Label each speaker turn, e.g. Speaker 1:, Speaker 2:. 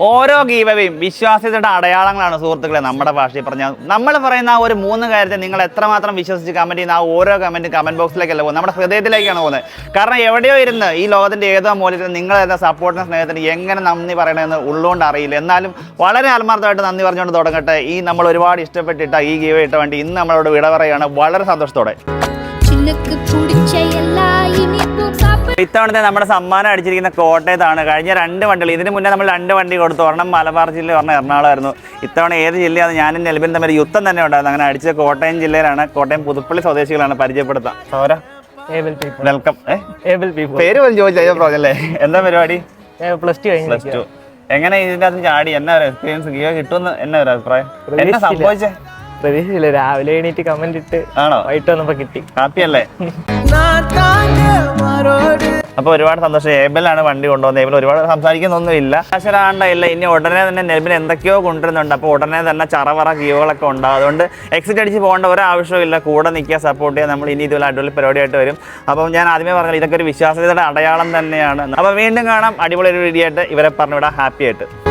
Speaker 1: ഓരോ ഗീവയും വിശ്വാസ്യതയുടെ അടയാളങ്ങളാണ് സുഹൃത്തുക്കളെ നമ്മുടെ ഭാഷയിൽ പറഞ്ഞാൽ നമ്മൾ പറയുന്ന ആ ഒരു മൂന്ന് കാര്യത്തെ നിങ്ങൾ എത്രമാത്രം വിശ്വസിച്ച് കമന്റ് ചെയ്യുന്ന ആ ഓരോ കമന്റ് കമന്റ് ബോക്സിലേക്കല്ല പോകുന്നത്? നമ്മുടെ ഹൃദയത്തിലേക്കാണ് പോകുന്നത്. കാരണം എവിടെയോ ഇരുന്ന് ഈ ലോകത്തിന്റെ ഏതോ മൂലത്തിൽ നിങ്ങൾ എന്ന സപ്പോർട്ടിന് സ്നേഹത്തിന് എങ്ങനെ നന്ദി പറയണമെന്ന് ഉള്ളുകൊണ്ട് അറിയില്ല. എന്നാലും വളരെ ആത്മാർത്ഥമായിട്ട് നന്ദി പറഞ്ഞുകൊണ്ട് തുടങ്ങട്ടെ. ഈ നമ്മൾ ഒരുപാട് ഇഷ്ടപ്പെട്ടിട്ട ഈ ഗീവ ഇട്ട വേണ്ടി ഇന്ന് നമ്മളോട് വിട പറയുകയാണ്. വളരെ സന്തോഷത്തോടെ. ഇത്തവണത്തെ നമ്മുടെ സമ്മാനം അടിച്ചിരിക്കുന്ന കോട്ടയത്താണ്. കഴിഞ്ഞ രണ്ട് വണ്ടികൾ ഇതിന് മുന്നേ നമ്മൾ രണ്ട് വണ്ടി കൊടുത്തു. ഒരെണ്ണം മലബാർ ജില്ല പറഞ്ഞ എറണാകുളമായിരുന്നു. ഇത്തവണ ഏത് ജില്ലയാണ് ഞാനും നെൽബിൻ തമ്മിൽ യുദ്ധം തന്നെ ഉണ്ടായിരുന്നു. അങ്ങനെ അടിച്ചത് കോട്ടയം ജില്ലയിലാണ്. കോട്ടയം പുതുപ്പള്ളി സ്വദേശികളാണ് പരിചയപ്പെടുത്താം. വെൽക്കം പേര് പ്രോജല്ലേ എന്താ പരിപാടി?
Speaker 2: പ്ലസ് ടു
Speaker 1: പ്ലസ് ടു എങ്ങനെ ഇതിന്റെ അകത്ത് ചാടി? എന്നാ എക്സ്പീരിയൻസ് ഗിയോ കിട്ടുമെന്ന് എന്നാ ഒരു അഭിപ്രായം? എന്നാ സംഭവിച്ചേ?
Speaker 2: പ്രതീക്ഷയില്ല രാവിലെ എണീറ്റ് കമന്റ് ഇട്ട്
Speaker 1: ആണോ?
Speaker 2: വൈകിട്ട് വന്നപ്പോ കിട്ടി.
Speaker 1: ഹാപ്പി അല്ലേ? അപ്പോൾ ഒരുപാട് സന്തോഷം. ഏബലാണ് വണ്ടി കൊണ്ടുവന്നത്. ഏബൽ ഒരുപാട് സംസാരിക്കുന്നൊന്നുമില്ല. അക്ഷരാണ്ടല്ല ഇനി ഉടനെ തന്നെ നെൽബിന് എന്തൊക്കെയോ കൊണ്ടുവരുന്നുണ്ട്. അപ്പോൾ ഉടനെ തന്നെ ചറവറ കീവുകളൊക്കെ ഉണ്ടാവും. അതുകൊണ്ട് എക്സിറ്റ് അടിച്ച് പോകേണ്ട ഒരാവശ്യമില്ല കൂടെ നിൽക്കുക സപ്പോർട്ട് ചെയ്യാൻ നമ്മൾ ഇനി ഇതുപോലെ അടിപൊളി പരിപാടിയായിട്ട് വരും. അപ്പം ഞാൻ ആദ്യമേ പറഞ്ഞത് ഇതൊക്കെ ഒരു വിശ്വാസ്യതയുടെ അടയാളം തന്നെയാണ്. അപ്പോൾ വീണ്ടും കാണാം. അടിപൊളി ഒരു വീഡിയോ ആയിട്ട് ഇവരെ പറഞ്ഞുവിടാം. ഹാപ്പി ആയിട്ട്.